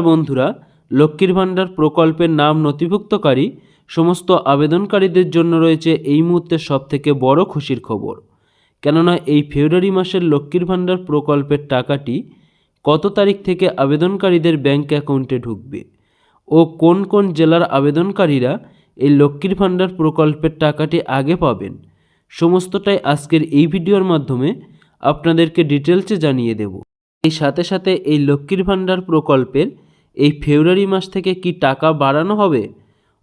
বন্ধুরা লক্ষ্মীর ভাণ্ডার প্রকল্পের নাম নথিভুক্তকারী, সমস্ত আবেদনকারীদের জন্য রয়েছে এই মুহূর্তে সবথেকে বড় খুশির খবর। কেননা এই ফেব্রুয়ারি মাসের লক্ষ্মীর ভাণ্ডার প্রকল্পের টাকাটি কত তারিখ থেকে আবেদনকারীদের ব্যাংক অ্যাকাউন্টে ঢুকবে ও কোন কোন জেলার আবেদনকারীরা এই লক্ষ্মীর ভাণ্ডার প্রকল্পের টাকাটি আগে পাবেন, সমস্তটাই আজকের এই ভিডিওর মাধ্যমে আপনাদেরকে ডিটেলসে জানিয়ে দেব। এই সাথে সাথে এই লক্ষ্মীর ভাণ্ডার প্রকল্পের এই ফেব্রুয়ারি মাস থেকে কি টাকা বাড়ানো হবে?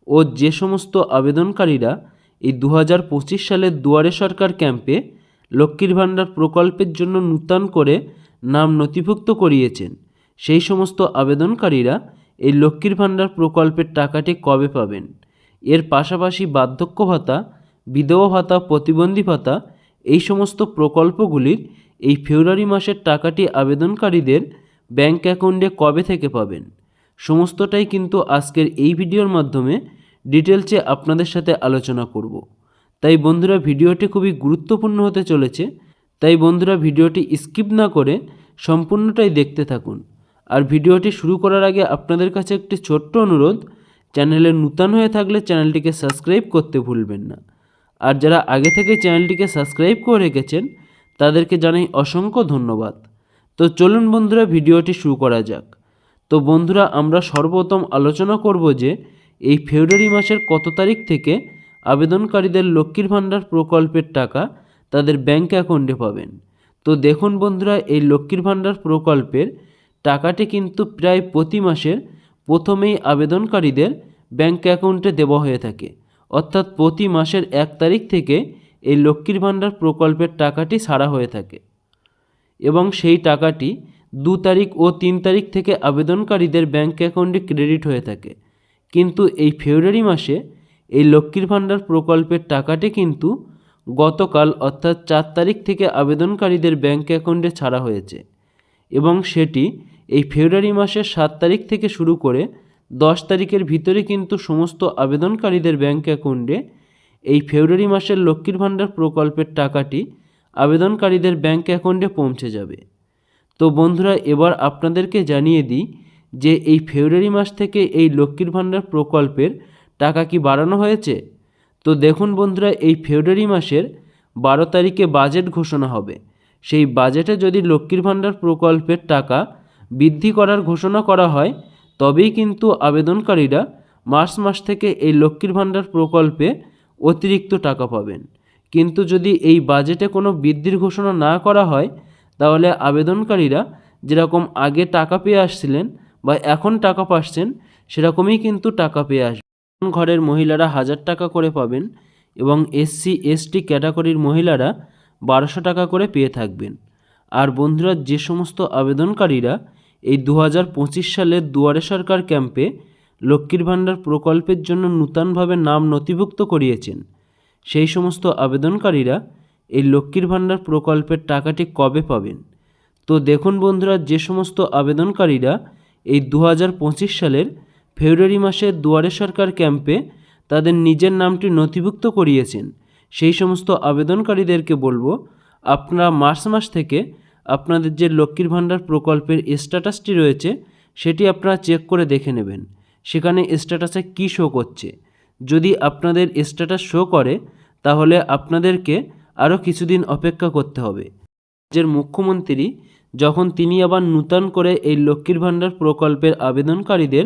ও যে সমস্ত আবেদনকারীরা এই দু হাজার পঁচিশ সালের দুয়ারে সরকার ক্যাম্পে লক্ষ্মীর ভাণ্ডার প্রকল্পের জন্য নূতন করে নাম নথিভুক্ত করিয়েছেন, সেই সমস্ত আবেদনকারীরা এই লক্ষ্মীর ভাণ্ডার প্রকল্পের টাকাটি কবে পাবেন? এর পাশাপাশি বার্ধক্য ভাতা, বিধবা ভাতা, প্রতিবন্ধী ভাতা, এই সমস্ত প্রকল্পগুলির এই ফেব্রুয়ারি মাসের টাকাটি আবেদনকারীদের ব্যাংক অ্যাকাউন্টে কবে থেকে পাবেন? সমস্তটাই কিন্তু আজকের এই ভিডিওর মাধ্যমে ডিটেলসে আপনাদের সাথে আলোচনা করব। তাই বন্ধুরা, ভিডিওটি খুবই গুরুত্বপূর্ণ হতে চলেছে। তাই বন্ধুরা, ভিডিওটি স্কিপ না করে সম্পূর্ণটাই দেখতে থাকুন। আর ভিডিওটি শুরু করার আগে আপনাদের কাছে একটি ছোট্ট অনুরোধ, চ্যানেলে নূতন হয়ে থাকলে চ্যানেলটিকে সাবস্ক্রাইব করতে ভুলবেন না। আর যারা আগে থেকে চ্যানেলটিকে সাবস্ক্রাইব করে রেখেছেন, তাদেরকে জানাই অসংখ্য ধন্যবাদ। তো চলুন বন্ধুরা, ভিডিওটি শুরু করা যাক। তো বন্ধুরা, আমরা সর্বপ্রথম আলোচনা করব যে এই ফেব্রুয়ারি মাসের কত তারিখ থেকে আবেদনকারীদের লক্ষ্মীর ভাণ্ডার প্রকল্পের টাকা তাদের ব্যাঙ্ক অ্যাকাউন্টে পাবেন। তো দেখুন বন্ধুরা, এই লক্ষ্মীর ভাণ্ডার প্রকল্পের টাকাটি কিন্তু প্রায় প্রতি মাসের প্রথমেই আবেদনকারীদের ব্যাঙ্ক অ্যাকাউন্টে দেওয়া হয়ে থাকে। অর্থাৎ প্রতি মাসের এক তারিখ থেকে এই লক্ষ্মীর ভাণ্ডার প্রকল্পের টাকাটি সারা হয়ে থাকে। এবং সেই টাকাটি দু তারিখ ও তিন তারিখ থেকে আবেদনকারীদের ব্যাঙ্ক অ্যাকাউন্টে ক্রেডিট হয়ে থাকে। কিন্তু এই ফেব্রুয়ারি মাসে এই লক্ষ্মীর ভাণ্ডার প্রকল্পের টাকাটি কিন্তু গতকাল অর্থাৎ চার তারিখ থেকে আবেদনকারীদের ব্যাঙ্ক অ্যাকাউন্টে ছাড়া হয়েছে এবং সেটি এই ফেব্রুয়ারি মাসের সাত তারিখ থেকে শুরু করে দশ তারিখের ভিতরে কিন্তু সমস্ত আবেদনকারীদের ব্যাঙ্ক অ্যাকাউন্টে এই ফেব্রুয়ারি মাসের লক্ষ্মীর ভাণ্ডার প্রকল্পের টাকাটি আবেদনকারীদের ব্যাঙ্ক অ্যাকাউন্টে পৌঁছে যাবে। তো বন্ধুরা, এবার আপনাদেরকে জানিয়ে দিই যে এই ফেব্রুয়ারি মাস থেকে এই লক্ষ্মীর ভাণ্ডার প্রকল্পের টাকা কি বাড়ানো হয়েছে? তো দেখুন বন্ধুরা, এই ফেব্রুয়ারি মাসের বারো তারিখে বাজেট ঘোষণা হবে। সেই বাজেটে যদি লক্ষ্মীর ভাণ্ডার প্রকল্পের টাকা বৃদ্ধি করার ঘোষণা করা হয়, তবেই কিন্তু আবেদনকারীরা মার্চ মাস থেকে এই লক্ষ্মীর ভাণ্ডার প্রকল্পে অতিরিক্ত টাকা পাবেন। কিন্তু যদি এই বাজেটে কোনো বৃদ্ধির ঘোষণা না করা হয় তাহলে আবেদনকারীরা যেরকম আগে টাকা পেয়ে আসছিলেন বা এখন টাকা পাচ্ছেন, সেরকমই কিন্তু টাকা পেয়ে আসবে ঘরের মহিলারা হাজার টাকা করে পাবেন এবং এসসি এসটি ক্যাটাগরির মহিলারা বারোশো টাকা করে পেয়ে থাকবেন। আর বন্ধুরা, যে সমস্ত আবেদনকারীরা এই দু হাজার পঁচিশ সালের দুয়ারে সরকার ক্যাম্পে লক্ষ্মীর ভাণ্ডার প্রকল্পের জন্য নূতনভাবে নাম নথিভুক্ত করিয়েছেন, সেই সমস্ত আবেদনকারীরা এই লক্ষ্মীর ভাণ্ডার প্রকল্পের টাকাটি কবে পাবেন? তো দেখুন বন্ধুরা, যে সমস্ত আবেদনকারীরা এই দু হাজার পঁচিশ সালের ফেব্রুয়ারি মাসের দুয়ারে সরকার ক্যাম্পে তাদের নিজের নামটি নথিভুক্ত করিয়েছেন, সেই সমস্ত আবেদনকারীদেরকে বলব, আপনারা মার্চ মাস থেকে আপনাদের যে লক্ষ্মীর ভাণ্ডার প্রকল্পের স্ট্যাটাসটি রয়েছে, সেটি আপনারা চেক করে দেখে নেবেন। সেখানে স্ট্যাটাসে কী শো করছে? যদি আপনাদের স্ট্যাটাস শো করে, তাহলে আপনাদেরকে আরও কিছুদিন অপেক্ষা করতে হবে। রাজ্যের মুখ্যমন্ত্রী যখন তিনি আবার নূতন করে এই লক্ষ্মীর ভাণ্ডার প্রকল্পের আবেদনকারীদের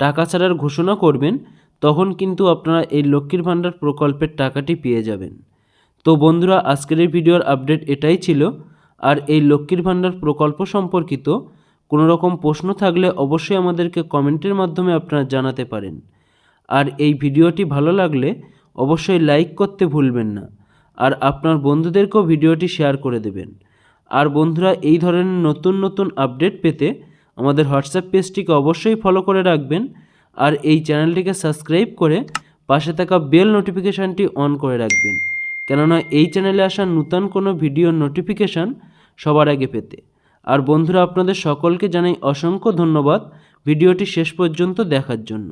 টাকা ছাড়ার ঘোষণা করবেন, তখন কিন্তু আপনারা এই লক্ষ্মীর ভাণ্ডার প্রকল্পের টাকাটি পেয়ে যাবেন। তো বন্ধুরা, আজকের এই ভিডিওর আপডেট এটাই ছিল। আর এই লক্ষ্মীর ভাণ্ডার প্রকল্প সম্পর্কিত কোনো রকম প্রশ্ন থাকলে অবশ্যই আমাদেরকে কমেন্টের মাধ্যমে আপনারা জানাতে পারেন। আর এই ভিডিওটি ভালো লাগলে অবশ্যই লাইক করতে ভুলবেন না। আর আপনার বন্ধুদেরকেও ভিডিওটি শেয়ার করে দেবেন। আর বন্ধুরা, এই ধরনের নতুন নতুন আপডেট পেতে আমাদের হোয়াটসঅ্যাপ পেজটিকে অবশ্যই ফলো করে রাখবেন আর এই চ্যানেলটিকে সাবস্ক্রাইব করে পাশে থাকা বেল নোটিফিকেশানটি অন করে রাখবেন। কেননা, এই চ্যানেলে আসা নূতন কোনো ভিডিওর নোটিফিকেশান সবার আগে পেতে। আর বন্ধুরা, আপনাদের সকলকে জানাই অসংখ্য ধন্যবাদ ভিডিওটি শেষ পর্যন্ত দেখার জন্য।